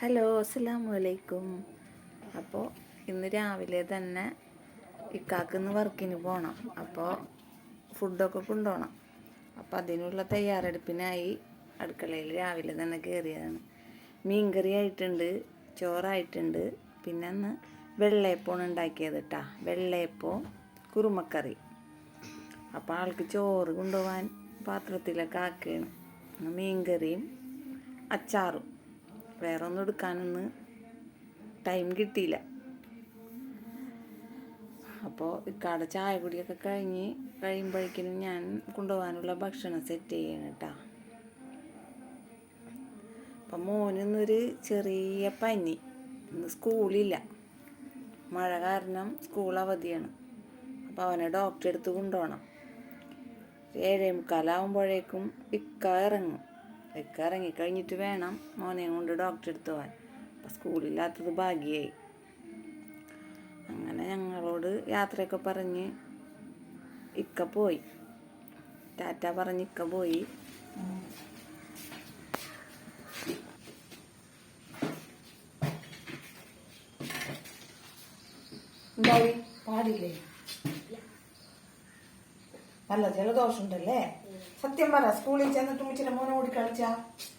Hello അസ്സലാമു അലൈക്കും അപ്പോൾ ഇന്ന് രാവിലെ തന്നെ ഇക്കാക്ക് ഇന്ന് വർക്കിന് പോകണം അപ്പോൾ ഫുഡൊക്കെ കൊണ്ടുപോകണം അപ്പോൾ അതിനുള്ള തയ്യാറെടുപ്പിനായി അടുക്കളയിൽ രാവിലെ തന്നെ കയറിയതാണ് മീൻകറി ആയിട്ടുണ്ട് ചോറായിട്ടുണ്ട്. പിന്നെ അന്ന് വെള്ളയപ്പമാണ് ഉണ്ടാക്കിയത് കേട്ടാ വെള്ളയപ്പവും കുറുമക്കറി. അപ്പോൾ ആൾക്ക് ചോറ് കൊണ്ടുപോകാൻ പാത്രത്തിലൊക്കെ ആക്കുകയാണ് മീൻകറിയും അച്ചാറും. വേറെ ഒന്നും എടുക്കാനൊന്ന് ടൈം കിട്ടിയില്ല. അപ്പോൾ ഇക്കാടെ ചായ കുടിയൊക്കെ കഴിഞ്ഞ് കഴിയുമ്പോഴേക്കിനും ഞാൻ കൊണ്ടുപോകാനുള്ള ഭക്ഷണം സെറ്റ് ചെയ്യണം കേട്ടോ അപ്പം മോനിന്നൊരു ചെറിയ പനി. ഇന്ന് സ്കൂളില്ല മഴ കാരണം സ്കൂൾ അവധിയാണ്. അപ്പോൾ അവനെ ഡോക്ടറെ അടുത്ത് കൊണ്ടുപോകണം. ഏഴേ മുക്കാലാവുമ്പോഴേക്കും ഇക്ക ഇറങ്ങും. ഇക്ക ഇറങ്ങി കഴിഞ്ഞിട്ട് വേണം മോനെ കൊണ്ട് ഡോക്ടറെ അടുത്ത് പോകാൻ അപ്പം സ്കൂളില്ലാത്തത് ഭാഗ്യമായി അങ്ങനെ ഞങ്ങളോട് യാത്രയൊക്കെ പറഞ്ഞ് ഇക്ക പോയി. ടാറ്റ പറഞ്ഞ് ഇക്ക പോയി. പാടില്ലേ? നല്ല ജലദോഷം ഉണ്ടല്ലേ സത്യം പറ സ്കൂളിൽ ചെന്നിട്ട് മുച്ചിന്റെ മോനെ ഓടി കളിച്ച?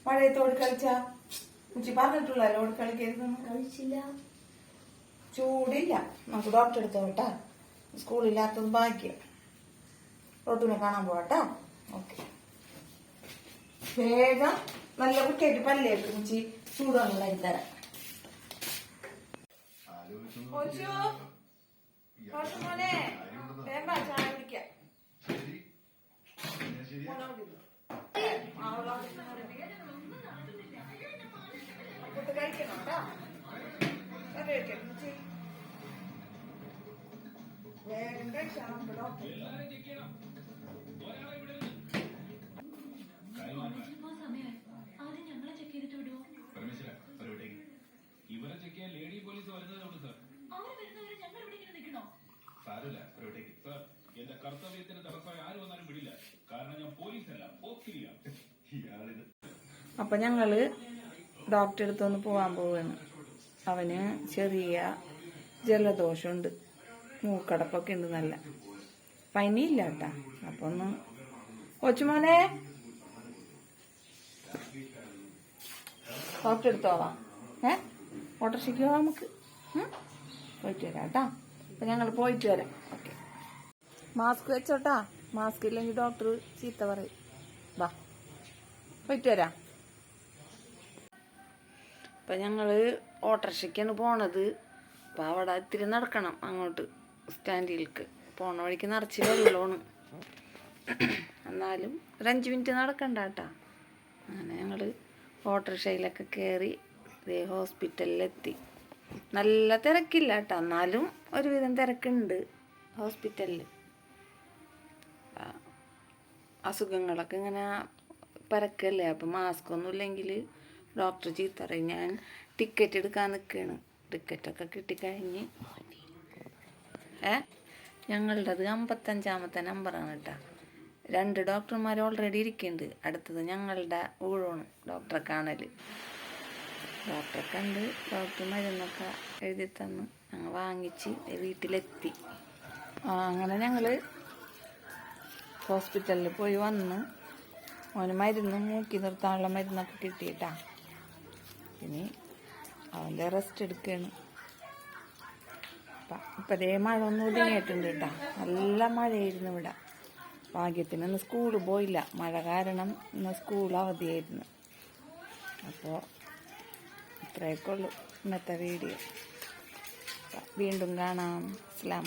മഴയത്തോട് കളിച്ച? മുച്ചി പറഞ്ഞിട്ടുള്ളല്ലോ ഓടി കളിക്കരുതെന്ന് കഴിച്ചില്ല. ചൂടില്ല. നമുക്ക് ഡോക്ടർ എടുത്തോ കേട്ടാ സ്കൂളില്ലാത്തത് ബാക്കിയോ റോട്ടിനെ കാണാൻ പോവാട്ടാ. ഓക്കെ. വേഗം നല്ല കുട്ടിയായിട്ട് പല്ലേക്ക് മുച്ചി ചൂടൊന്നും തരാം. മോനെ, വേഗം ചായ കഴിക്കണം കേട്ടോ കഴിക്കണം. വേഗം കഴിച്ചാൽ നമുക്ക് കർത്തവ്യത്തിന് തടസ്സമായി ആര് വന്നാലും വിടില്ല. കാരണം ഞാൻ പോലീസല്ല പോക്കിരിയാണ് ഇയാളിത്. അപ്പൊ ഞങ്ങൾ ഡോക്ടറെ അടുത്തൊന്ന് പോവാൻ പോവാണ്. അവന് ചെറിയ ജലദോഷമുണ്ട്. മൂക്കടപ്പൊക്കെ ഉണ്ട് നല്ല. പനിയില്ല കേട്ടാ അപ്പൊ ഒന്ന് കൊച്ചുമോനെ ഡോക്ടറെ എടുത്തോളാം ഏ? ഓട്ടോറിക്ഷയ്ക്ക് പോവാം നമുക്ക്? പോയിട്ട് വരാം കേട്ടാ അപ്പൊ ഞങ്ങൾ പോയിട്ട് വരാം. ഓക്കെ. മാസ്ക് വെച്ചോട്ടാ. മാസ്ക് ഇല്ലെങ്കിൽ ഡോക്ടർ ചീത്ത പറയും. വാ. പോയിട്ട് വരാം. അപ്പം ഞങ്ങൾ ഓട്ടോറിക്ഷയ്ക്കാണ് പോണത്. അപ്പം അവിടെ ഇത്തിരി നടക്കണം അങ്ങോട്ട് സ്റ്റാൻഡിലേക്ക്. പോണ വഴിക്ക് നിറച്ച് വെള്ളമാണ്. എന്നാലും ഒരു അഞ്ച് മിനിറ്റ് നടക്കണ്ട കേട്ടാ. അങ്ങനെ ഞങ്ങൾ ഓട്ടോറിക്ഷയിലൊക്കെ കയറി ഹോസ്പിറ്റലിലെത്തി. നല്ല തിരക്കില്ല കേട്ടോ. എന്നാലും ഒരുവിധം തിരക്കുണ്ട് ഹോസ്പിറ്റലിൽ അസുഖങ്ങളൊക്കെ ഇങ്ങനെ പരക്കല്ലേ? അപ്പം മാസ്ക് ഒന്നും ഇല്ലെങ്കിൽ ഡോക്ടർ ചീത്ത ഞാൻ ടിക്കറ്റ് എടുക്കാൻ നിൽക്കുകയാണ് ടിക്കറ്റൊക്കെ കിട്ടിക്കഴിഞ്ഞ് ഏ? ഞങ്ങളുടേത് അമ്പത്തഞ്ചാമത്തെ നമ്പറാണ് കേട്ടോ രണ്ട് ഡോക്ടർമാർ ഓൾറെഡി ഇരിക്കുന്നുണ്ട് അടുത്തത് ഞങ്ങളുടെ ഊഴമാണ് ഡോക്ടറെ കാണൽ ഡോക്ടറെ കണ്ട് ഡോക്ടർ മരുന്നൊക്കെ എഴുതി തന്ന് ഞങ്ങൾ വാങ്ങിച്ച് വീട്ടിലെത്തി. അങ്ങനെ ഞങ്ങൾ ഹോസ്പിറ്റലിൽ പോയി വന്ന് അവന് മരുന്ന് മൂക്കി നിർത്താനുള്ള മരുന്നൊക്കെ കിട്ടിയിട്ടാ. ഇനി അവന്റെ റെസ്റ്റ് എടുക്കുകയാണ് ഇപ്പം അതേ മഴ ഒന്നും ഒതുങ്ങിയിട്ടുണ്ട് കേട്ടോ. നല്ല മഴയായിരുന്നു ഇവിടെ. ഭാഗ്യത്തിന് ഇന്ന് പോയില്ല. മഴ കാരണം ഇന്ന് സ്കൂൾ അവധിയായിരുന്നു. അപ്പോൾ ഇത്രയൊക്കെ ഉള്ളൂ ഇന്നത്തെ വീഡിയോ വീണ്ടും കാണാം. അസ്സാം